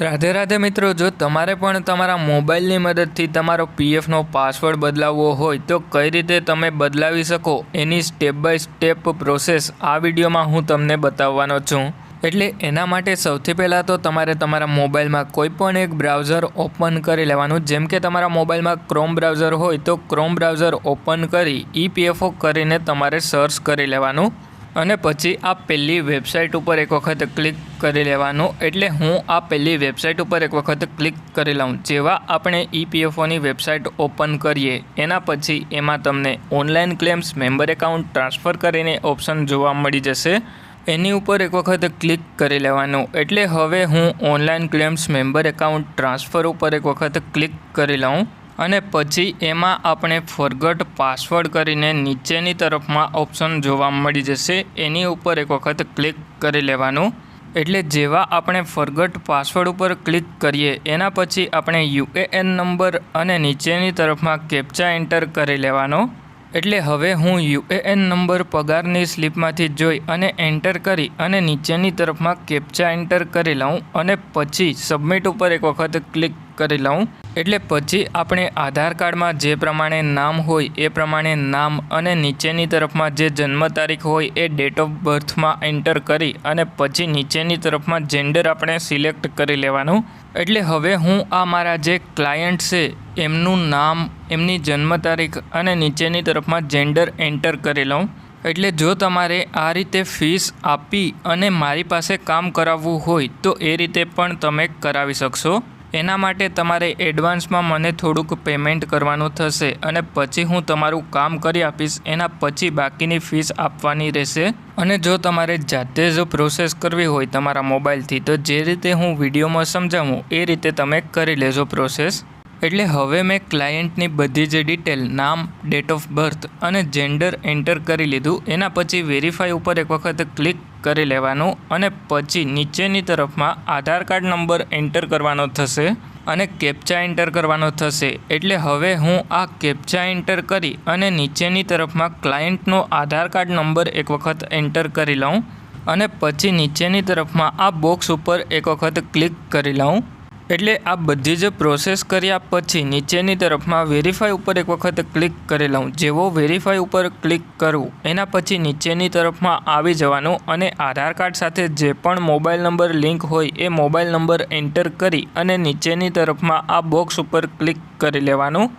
રાધે રાધે મિત્રો, જો તમારે પણ તમારા મોબાઈલની મદદથી તમારો પીએફનો પાસવર્ડ બદલાવવો હોય, તો કઈ રીતે તમે બદલાવી શકો? એની સ્ટેપ બાય સ્ટેપ પ્રોસેસ આ વિડીયોમાં હું તમને બતાવવાનો છું. એટલે એના માટે સૌથી પહેલાં તો તમારે તમારા મોબાઈલમાં કોઈ પણ એક બ્રાઉઝર ઓપન કરી લેવાનું. જેમ કે તમારા મોબાઈલમાં ક્રોમ બ્રાઉઝર હોય, તો ક્રોમ બ્રાઉઝર ઓપન કરી ઈપીએફઓ કરીને તમારે સર્ચ કરી લેવાનું. અને પછી આ પહેલી વેબસાઇટ ઉપર એક વખત ક્લિક કરી લેવાનું. એટલે હું આ પહેલી વેબસાઇટ ઉપર એક વખત ક્લિક કરી લઉં, જેવા આપણે ઈપીએફઓની વેબસાઇટ ઓપન કરીએ. એના પછી એમાં તમને online claims, member account transfer કરીને ઓપ્શન જોવા મળી જશે. એની ઉપર એક વખત ક્લિક કરી લેવાનું. એટલે હવે હું online claims, member account transfer ઉપર એક વખત ક્લિક કરી લઉં. અને પછી એમાં આપણે ફોરગટ પાસવર્ડ કરીને નીચેની તરફમાં ઓપ્શન જોવા મળી જશે. એની ઉપર એક વખત ક્લિક કરી લેવાનું. એટલે જેવા આપણે ફોરગટ પાસવર્ડ ઉપર ક્લિક કરીએ, એના પછી આપણે યુએએન નંબર અને નીચેની તરફમાં કેપ્ચા એન્ટર કરી લેવાનો. એટલે હવે હું યુએએન નંબર પગારની સ્લીપમાંથી જોઈ અને એન્ટર કરી અને નીચેની તરફમાં કેપ્ચા એન્ટર કરી લઉં અને પછી સબમિટ ઉપર એક વખત ક્લિક કરી લઉં. એટલે પછી આપણે આધાર કાર્ડમાં જે પ્રમાણે નામ હોય એ પ્રમાણે નામ અને નીચેની તરફમાં જે જન્મ તારીખ હોય એ ડેટ ઓફ બર્થમાં એન્ટર કરી અને પછી નીચેની તરફમાં જેન્ડર આપણે સિલેક્ટ કરી લેવાનું. એટલે હવે હું આ મારા જે ક્લાયન્ટ છે, એમનું નામ, એમની જન્મ તારીખ અને નીચેની તરફમાં જેન્ડર એન્ટર કરી લઉં. એટલે જો તમારે આ રીતે ફીસ આપી અને મારી પાસે કામ કરાવવું હોય તો એ રીતે પણ તમે કરાવી શકશો. એના માટે તમારે એડવાન્સમાં મને થોડુંક પેમેન્ટ કરવાનું થશે અને પછી હું તમારું કામ કરી આપીશ, એના પછી બાકીની ફીસ આપવાની રહેશે. અને જો તમારે જાતે જ પ્રોસેસ કરવી હોય તમારા મોબાઈલથી, તો જે રીતે હું વિડીયોમાં સમજાવું, એ રીતે તમે કરી લેજો પ્રોસેસ. એટલે હવે મેં ક્લાયન્ટની બધી જ ડિટેલ નામ ડેટ ઓફ બર્થ અને જેન્ડર એન્ટર કરી લીધું. એના પછી વેરીફાઈ ઉપર એક વખત ક્લિક કરી લેવાનું અને પછી નીચેની તરફમાં આધાર કાર્ડ નંબર એન્ટર કરવાનો થશે અને કેપ્ચા એન્ટર કરવાનો થશે. એટલે હવે હું આ કેપ્ચા એન્ટર કરી અને નીચેની તરફમાં ક્લાયન્ટનો આધાર કાર્ડ નંબર એક વખત એન્ટર કરી લઉં અને પછી નીચેની તરફમાં આ બોક્સ ઉપર એક વખત ક્લિક કરી લઉં. એટલે આ બધી જ પ્રોસેસ કર્યા પછી નીચેની તરફમાં વેરીફાઈ ઉપર એક વખત ક્લિક કરી લઉં. જેવો વેરીફાઈ ઉપર ક્લિક કરું, એના પછી નીચેની તરફમાં આવી જવાનું અને આધાર કાર્ડ સાથે જે પણ મોબાઈલ નંબર લિંક હોય એ મોબાઈલ નંબર એન્ટર કરી અને નીચેની તરફમાં આ બોક્સ ઉપર ક્લિક કરી લેવાનું.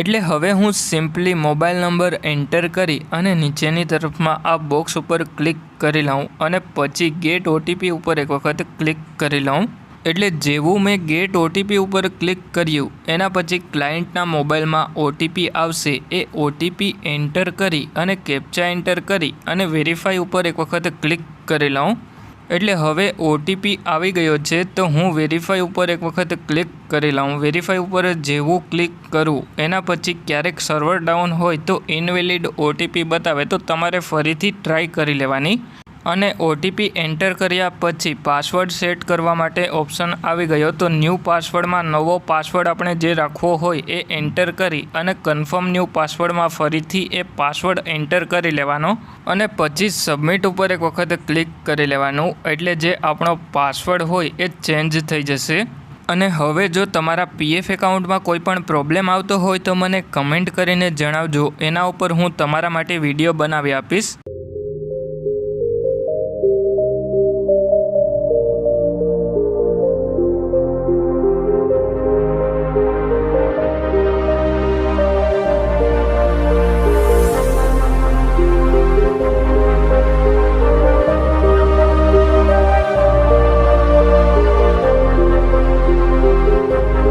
એટલે હવે હું સિમ્પલી મોબાઈલ નંબર એન્ટર કરી અને નીચેની તરફમાં આ બોક્સ ઉપર ક્લિક કરી લઉં અને પછી ગેટ ઓટીપી ઉપર એક વખત ક્લિક કરી લઉં. એટલે જેવું મેં ગેટ ઓટીપી ઉપર ક્લિક કર્યું, એના પછી ક્લાયન્ટના મોબાઈલમાં ઓટીપી આવશે. એ ઓટીપી એન્ટર કરી અને કેપ્ચા એન્ટર કરી અને વેરીફાઈ ઉપર એક વખત ક્લિક કરી લઉં એટલે હવે ઓટીપી આવી ગયો છે, તો હું વેરીફાઈ ઉપર એક વખત ક્લિક કરી લઉં વેરીફાઈ ઉપર જેવું ક્લિક કરું, એના પછી ક્યારેક સર્વર ડાઉન હોય તો ઇનવેલિડ ઓટીપી બતાવે, તો તમારે ફરીથી ટ્રાય કરી લેવાની. અને ઓટીપી એન્ટર કર્યા પછી પાસવર્ડ સેટ કરવા માટે ઓપ્શન આવી ગયો. તો ન્યૂ પાસવર્ડમાં નવો પાસવર્ડ આપણે જે રાખવો હોય એ એન્ટર કરી અને કન્ફર્મ ન્યૂ પાસવર્ડમાં ફરીથી એ પાસવર્ડ એન્ટર કરી લેવાનો અને પછી સબમિટ ઉપર એક વખત ક્લિક કરી લેવાનું. એટલે જે આપણો પાસવર્ડ હોય એ ચેન્જ થઈ જશે. અને હવે જો તમારા પીએફ એકાઉન્ટમાં કોઈ પણ પ્રોબ્લેમ આવતો હોય તો મને કમેન્ટ કરીને જણાવજો. એના ઉપર હું તમારા માટે વીડિયો બનાવી આપીશ.